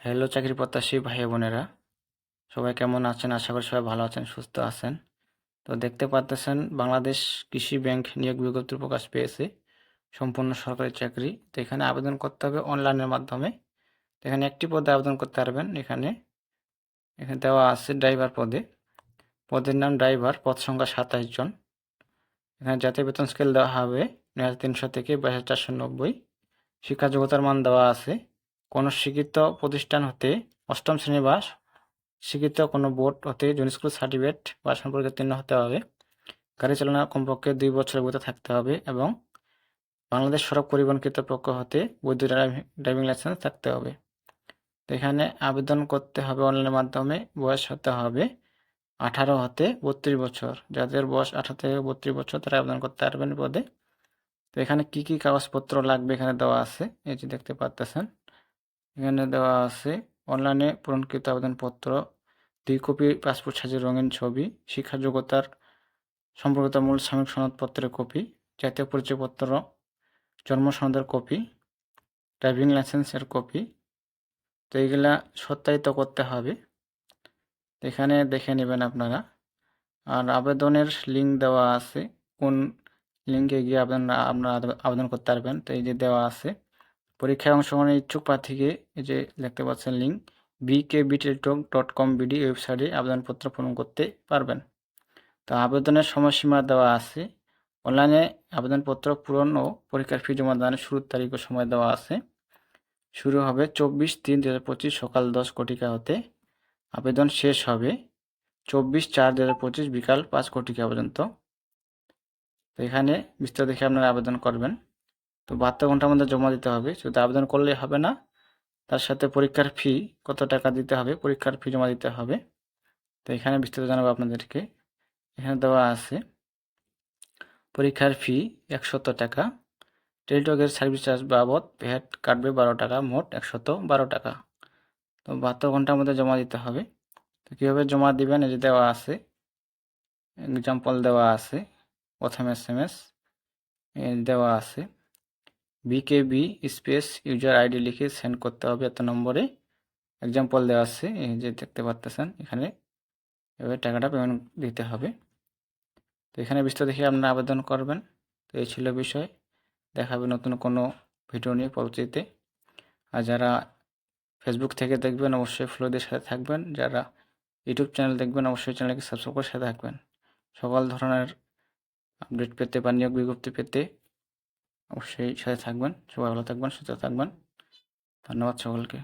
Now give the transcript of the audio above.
Hello চাকরি প্রত্যাশী ভাই বোনেরা। সবাই কেমন আছেন? আশা করি সবাই ভালো আছেন, সুস্থ আছেন। তো দেখতে পাচ্তেছেন বাংলাদেশ কৃষি ব্যাংক নিয়োগ বিজ্ঞপ্তি প্রকাশ পেয়েছে। সম্পূর্ণ সরকারি চাকরি। তো এখানে আবেদন করতে হবে অনলাইনের মাধ্যমে। এখানে একটি পদে আবেদন করতে পারবেন। এখানে এখানে দেওয়া আছে ড্রাইভার পদে। পদের নাম ড্রাইভার, পদ সংখ্যা সাতাশ জন। এখানে জাতীয় বেতন স্কেল দেওয়া হবে নয় তিনশো থেকে বাইশ চারশো নব্বই। শিক্ষা যোগ্যতার মান দেওয়া আছে। কোনো শিক্ষিত প্রতিষ্ঠান হতে অষ্টম শ্রেণি বা শিক্ষিত কোনো বোর্ড হতে জুন স্কুল সার্টিফিকেট বা সম্পর্কে উত্তীর্ণ হতে হবে। গাড়ি চালনা কমপক্ষে দুই বছরের বৈধ থাকতে হবে এবং বাংলাদেশ সড়ক পরিবহন কর্তৃপক্ষ হতে বৈধ ড্রাইভিং লাইসেন্স থাকতে হবে। এখানে আবেদন করতে হবে অনলাইনের মাধ্যমে, বয়স হতে হবে আঠারো হতে বত্রিশ বছর। যাদের বয়স আঠারো থেকে বত্রিশ বছর, তারা আবেদন করতে পারবেন পদে। তো এখানে কি কি কাগজপত্র লাগবে এখানে দেওয়া আছে, এই যে দেখতে পাচ্তেছেন এখানে দেওয়া আছে অনলাইনে পূরণকৃত আবেদনপত্র, দুই কপি পাসপোর্ট সাইজের রঙিন ছবি শিক্ষা যোগ্যতার সম্পর্কিত মূল সাময়িক সনদপত্রের কপি, জাতীয় পরিচয়পত্র, জন্ম সনদের কপি, ড্রাইভিং লাইসেন্সের কপি। তো এইগুলা সত্যায়িত করতে হবে। এখানে দেখে নেবেন আপনারা। আর আবেদনের লিঙ্ক দেওয়া আছে। কোন লিঙ্কে গিয়ে আবেদন আপনারা আবেদন করতে পারবেন। তো এই যে দেওয়া আছে। পরীক্ষায় অংশগ্রহণের ইচ্ছুক প্রার্থীকে এই যে দেখতে পাচ্ছেন link BK B teletalk dot com BD ওয়েবসাইটে আবেদনপত্র পূরণ করতে পারবেন। তো আবেদনের সময়সীমা দেওয়া আছে। অনলাইনে আবেদনপত্র পূরণ ও পরীক্ষার ফি জমা দানের শুরুর তারিখ ও সময় দেওয়া আছে। শুরু হবে চব্বিশ তিন দু পঁচিশ সকাল দশ কোটিকা হতে। আবেদন শেষ হবে চব্বিশ চার দু পঁচিশ বিকাল পাঁচ কোটিকা পর্যন্ত। তো এখানে বিস্তারিত দেখে আপনারা আবেদন করবেন। তো বাহাত্তর ঘণ্টার মধ্যে জমা দিতে হবে। শুধু আবেদন করলে হবে না, তার সাথে পরীক্ষার ফি কত টাকা দিতে হবে, পরীক্ষার ফি জমা দিতে হবে। তো এখানে বিস্তারিত জানাব আপনাদেরকে। এখানে দেওয়া আছে, পরীক্ষার ফি একশত টাকা, টেলিটকের সার্ভিস চার্জ বাবদ ভ্যাট কাটবে বারো টাকা, মোট একশত বারো টাকা। তো বাহাত্তর ঘণ্টার মধ্যে জমা দিতে হবে। তো কীভাবে জমা দিবেন? এই যে দেওয়া আছে এক্সাম্পল দেওয়া আছে, প্রথম এস এম এস দেওয়া আছে। বিকেবি স্পেস ইউজার আইডি লিখে সেন্ড করতে হবে এত নম্বরে। এক্সাম্পল দেওয়া আছে, এই যে দেখতে পাচ্তেছেন এখানে এভাবে টাকাটা পেমেন্ট দিতে হবে। তো এখানে বিস্তারিত দেখে আপনারা আবেদন করবেন। তো এই ছিল বিষয়। দেখাবে নতুন কোনো ভিডিও নিয়ে পরবর্তীতে। আর যারা ফেসবুক থেকে দেখবেন, অবশ্যই ফ্লোদের সাথে থাকবেন। যারা ইউটিউব চ্যানেল দেখবেন, অবশ্যই চ্যানেলকে সাবস্ক্রাইব করে সাথে থাকবেন। সকল ধরনের আপডেট পেতে বা নিয়োগ বিজ্ঞপ্তি পেতে অবশ্যই সাথে থাকবেন সবাই ভালো থাকবেন সুস্থ থাকবেন। ধন্যবাদ সকলকে।